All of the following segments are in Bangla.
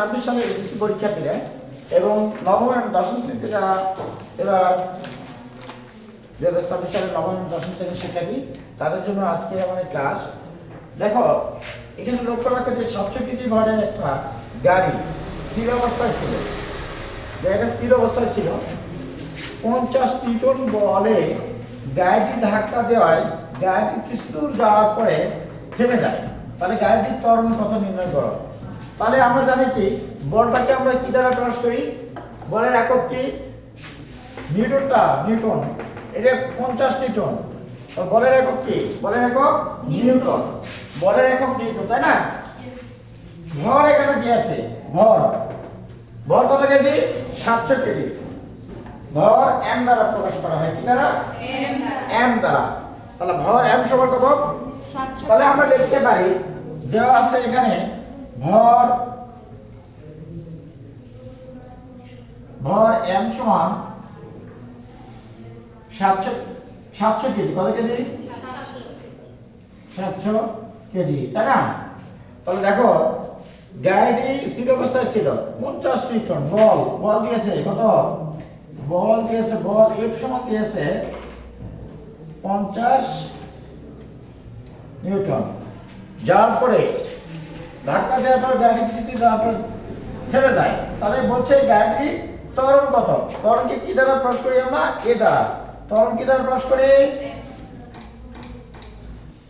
ছাব্বিশ সালের এসএসসি পরীক্ষার্থীরা এবং নবম এবং দশম শ্রেণীতে যারা এবার দু হাজার ছাব্বিশ সালের নবম দশম শ্রেণির শিক্ষার্থী, তাদের জন্য আজকে আমাদের ক্লাস। দেখো, এখানে লক্ষ্য রাখো যে কেজি ভাড়ের একটা গাড়ি স্থির অবস্থায় ছিল। গাড়িটা স্থির অবস্থায় ছিল। পঞ্চাশ নিউটন বলে গাড়িটি ধাক্কা দেওয়ায় গাড়িটি কিছু দূর যাওয়ার পরে থেমে যায়। তাহলে গাড়িটির ত্বরণ কত নির্ণয় করো? তাহলে আমরা জানি কি? বলটাকে আমরা কি দ্বারা ক্রস করি? বলের একক কি? নিউটনটা নিউটন। এটা পঞ্চাশ নিউটন। বলের একক কি? বলের একক নিউটন। বলের একক নিউটন তাই না? ভর এখানে দিয়ে আছে? ভর। ভর কত কেজি? সাতশো কেজি। ভর এম দ্বারা প্রকাশ করা হয় কি দ্বারা? এম দ্বারা। তাহলে ভর এম সমান কত? তাহলে আমরা লিখতে পারি দেওয়া আছে এখানে ভর ভর এম সমান সাতশো সাতশো কেজি, কত কেজি? সাতশো কেজি, তাই না? তাহলে দেখো গাড়িটি স্থির অবস্থায় ছিল, পঞ্চাশ নিউটন বল বল দিয়েছে, কত? বল দিয়েছে, বল এফ সমান দিয়েছে পঞ্চাশ নিউটন যাওয়ার পরে ধাক্কা দেওয়ার পর গাড়ি কিছুতে যাওয়ার পর থেমে যায়, তাহলে বলছে গাড়িটি ত্বরণ কত? ত্বরণকে কি দ্বারা প্রকাশ করি আমরা? এ দ্বারা। ত্বরণ কি দ্বারা প্রকাশ করি?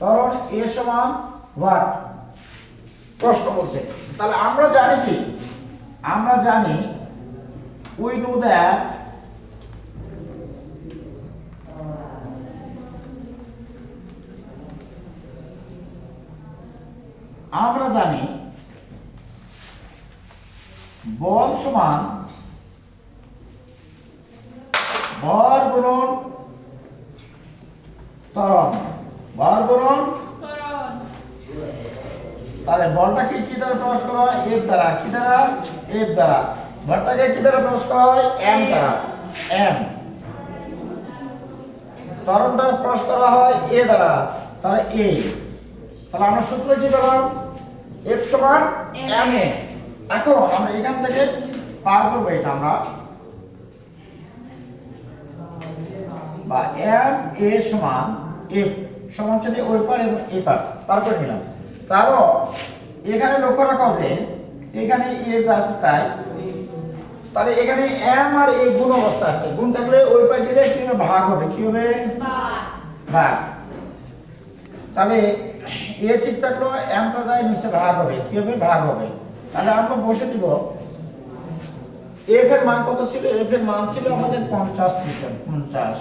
ত্বরণ এ সমান ওয়াট প্রশ্ন বলছে। তাহলে আমরা জানি কি? আমরা জানি উই নো দ্যাট আমরা জানি বল সমান ভর গুণন ত্বরণ। ভর গুণন তাহলে বলটাকে কি দ্বারা প্রকাশ করা হয়? এফ দ্বারা। কি দ্বারা? এফ দ্বারা। ভরটাকে কি দ্বারা প্রকাশ করা হয়? এম দ্বারা। এম ত্বরণটা প্রকাশ করা হয় এ দ্বারা। তাহলে এ তাহলে আমরা সূত্র কি পেলাম? এফ সমান এম এ এখন আমরা এখান থেকে পার করব এটা আমরা। বা এম এ সমান এফ সমান ছিল ওই পার এবং এই পার পার করে নিলাম। কারণ এখানে লক্ষ্য রাখা যে এখানে এ যা আছে তাই। তাহলে এখানে এম আর এ গুণ অবস্থা আছে। গুণ থাকলে ওই পার গেলে কি ভাগ হবে। কি হবে? ভাগ। তাহলে এ ঠিক থাকল এমটা যায় নিচে ভাগ হবে। কি হবে? ভাগ হবে। তাহলে আমরা বসে দিব, এফ এর মান কত ছিল? এফ এর মান ছিল আমাদের পঞ্চাশ মিটার পঞ্চাশ।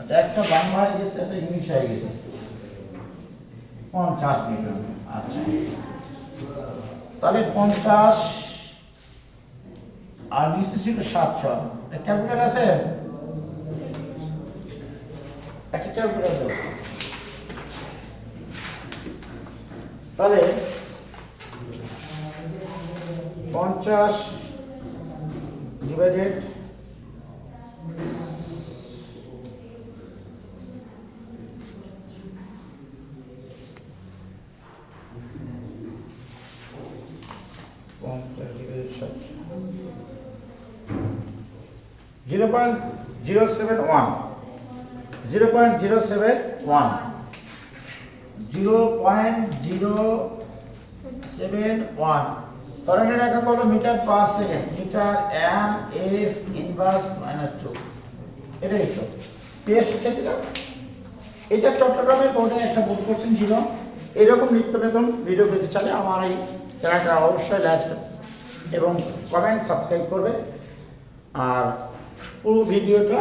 আচ্ছা একটা বাংলা হয়ে গেছে, একটা ইংলিশ হয়ে গেছে। পঞ্চাশ মিটার আচ্ছা। তাহলে পঞ্চাশ, আর নিচে ছিল সাতশো। ক্যালকুলেটার আছে? একটা ক্যালকুলেটার তাহলে পঞ্চাশ divided zero point zero seven one zero point zero seven one zero point zero seven one. তরণের একক হলো metre per second. Metre M S inverse minus two. এটাই তো। প্রিয় শিক্ষার্থীরা এটা চট্টগ্রামের বোর্ডে একটা বোর্ড কোশ্চেন ছিল। এরকম নিত্য নতুন ভিডিও পেতে চাইলে আমার এই চ্যানেলটা অবশ্যই লাইক এবং কমেন্ট সাবস্ক্রাইব করবে। আর পুরো ভিডিওটা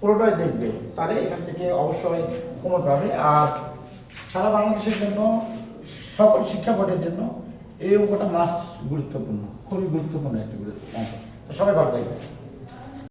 পুরোটাই দেখবে। তাহলে এখান থেকে অবশ্যই কমন পাবে। আর সারা বাংলাদেশের জন্য, সকল শিক্ষা বোর্ডের জন্য এই অঙ্কটা মাস্ট গুরুত্বপূর্ণ, খুবই গুরুত্বপূর্ণ একটি গুরুত্বপূর্ণ অঙ্ক। সবাই ভালো থাকবে